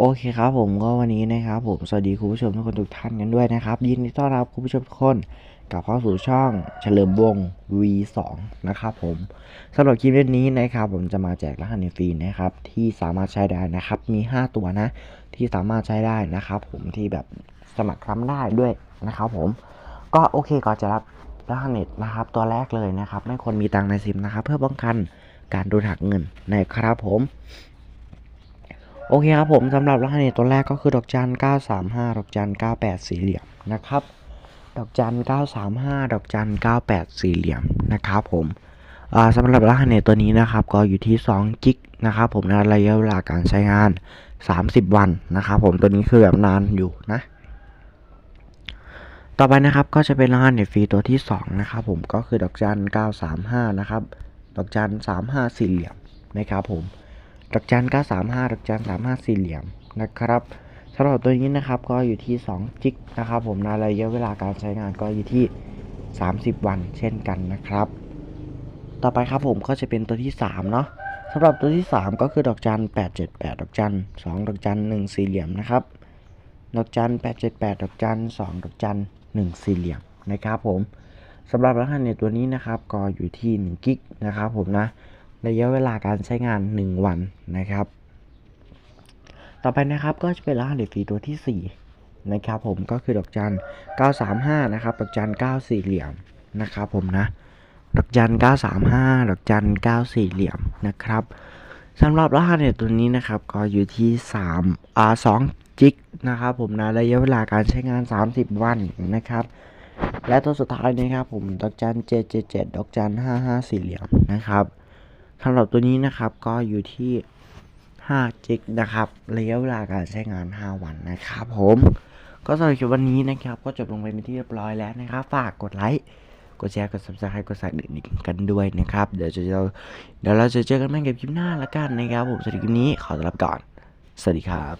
โอเคครับผมก็วันนี้นะครับผมสวัสดีคุณผู้ชมทุกคนทุกท่านกันด้วยนะครับ ยินดีต้อนรับคุณผู้ชมทุกคนกลับเข้าสู่ช่องเฉลิมวง V2 นะครับผมสำหรับคลิปนี้นะครับผมจะมาแจกรหัสในฟรีนะครับที่สามารถใช้ได้นะครับมี 5 ตัวนะที่สามารถใช้ได้นะครับผมที่แบบสมัครครั้ได้ด้วยนะครับผมก็โอเคก่อนจะรับรหัสเน็ตนะครับตัวแรกเลยนะครับไม่ควรมีตังในซิมนะครับเพื่อป้องกันการโดนหักเงินนะครับผม โอเคครับผมสำหรับรหัสเนตตัวแรกก็คือดอกจัน 935 ดอกจัน 98 สี่เหลี่ยมนะครับ ดอกจัน 935 ดอกจัน 98 สี่เหลี่ยมนะครับผมสำหรับรหัสเนตตัวนี้นะครับก็อยู่ที่2กิกนะครับผมนะระยะเวลาการใช้งาน 30 วันนะครับผมตัวนี้คือแบบนานอยู่นะต่อไปนะครับก็จะเป็นรหัสเน็ตฟรีตัวที่2นะครับผมก็คือดอกจัน 935 นะครับ ดอกจัน 35 สี่เหลี่ยมนะครับผม ดอกจัน935ดอกจัน35สี่เหลี่ยมนะครับสำหรับตัวนี้นะครับก็อยู่ที่2จิกนะครับผมนระยะเวลาการใช้งานก็อยู่ที่ 30 วันเช่นกันนะครับ ต่อไปครับผมก็จะเป็นตัวที่ 3 เนาะสำหรับตัวที่ 3 ก็คือดอกจัน878 ดอกจัน2ดอกจัน1สี่เหลี่ยมนะครับ ดอกจัน878 ดอกจัน2ดอกจัน1สี่เหลี่ยมนะครับผมสำหรับรหัสในตัวนี้นะครับก็อยู่ที่1กิกนะครับผมนะ ระยะเวลาการใช้งาน 1 วันนะครับ ต่อไปนะครับก็จะเป็นรหัสเดฟรีตัวที่ 4 นะครับผมก็คือดอกจัน 935 นะครับ ดอกจัน 9 สี่เหลี่ยมนะครับผมนะ ดอกจัน 935 ดอกจัน 9 สี่เหลี่ยมนะครับสำหรับรหัสเนี่ยตัวนี้นะครับก็อยู่ที่3อ่า2จิกนะครับผมนะระยะเวลาการใช้งาน 30 วันนะครับ และตัวสุดท้ายนะครับผมดอกจัน 777 ดอกจัน 55 สี่เหลี่ยมนะครับ สำหรับตัวนี้นะครับก็อยู่ที่5จิกนะครับระยะเวลาการใช้งาน 5 วันนะครับผมก็สำหรับคลิปวันนี้นะครับ ก็จบลงไปเป็นที่เรียบร้อยแล้วนะครับ ฝากกดไลค์กดแชร์กด subscribe กดสั่นดิ่งกันด้วยนะครับ เดี๋ยวจะเราเดี๋ยวเราจะเจอกันใหม่กับคลิปหน้าละกันนะครับผมสำหรับคลิปนี้ขอตัวลาไปก่อน สวัสดีครับ